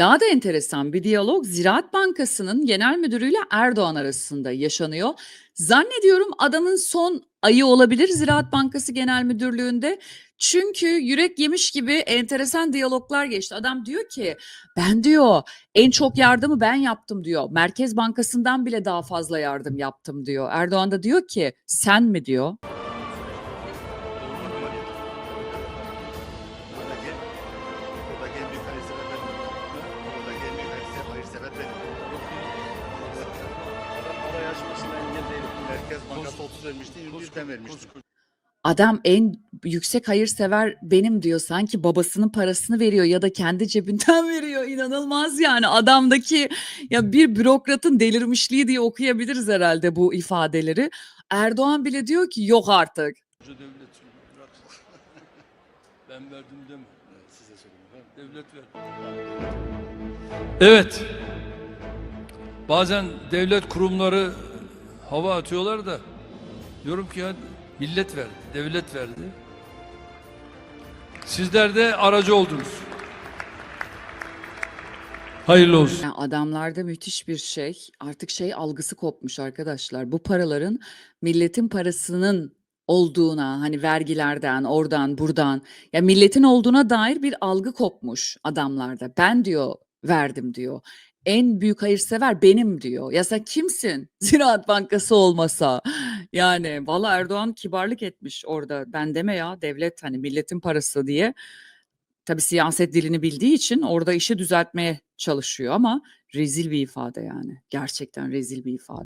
Daha da enteresan bir diyalog Ziraat Bankası'nın genel müdürüyle Erdoğan arasında yaşanıyor. Zannediyorum adamın son ayı olabilir Ziraat Bankası Genel Müdürlüğü'nde. Çünkü yürek yemiş gibi enteresan diyaloglar geçti. Adam diyor ki ben diyor en çok yardımı ben yaptım diyor. Merkez Bankası'ndan bile daha fazla yardım yaptım diyor. Erdoğan da diyor ki sen mi diyor. Parayı açmasına engel değilim. Merkez Bankası 30 vermişti, 21 ben vermiştim. Adam en yüksek hayırsever benim diyor. Sanki babasının parasını veriyor ya da kendi cebinden veriyor. İnanılmaz yani. Adamdaki ya bir bürokratın delirmişliği diye okuyabiliriz herhalde bu ifadeleri. Erdoğan bile diyor ki yok artık. Hoca devlet bırak. ben verdim deme. Size söyleyeyim. Devlet ver. Evet. Bazen devlet kurumları hava atıyorlar da diyorum ki ya millet verdi, devlet verdi. Sizler de aracı oldunuz. Hayırlı olsun. Yani adamlarda müthiş bir şey. Artık şey algısı kopmuş arkadaşlar. Bu paraların milletin parasının olduğuna hani vergilerden oradan buradan ya milletin olduğuna dair bir algı kopmuş adamlarda. Ben diyor verdim diyor. En büyük hayırsever benim diyor. Ya sen kimsin? Ziraat Bankası olmasa. Yani valla Erdoğan kibarlık etmiş orada. Ben deme ya devlet hani milletin parası diye. Tabii siyaset dilini bildiği için orada işi düzeltmeye çalışıyor ama rezil bir ifade yani. Gerçekten rezil bir ifade.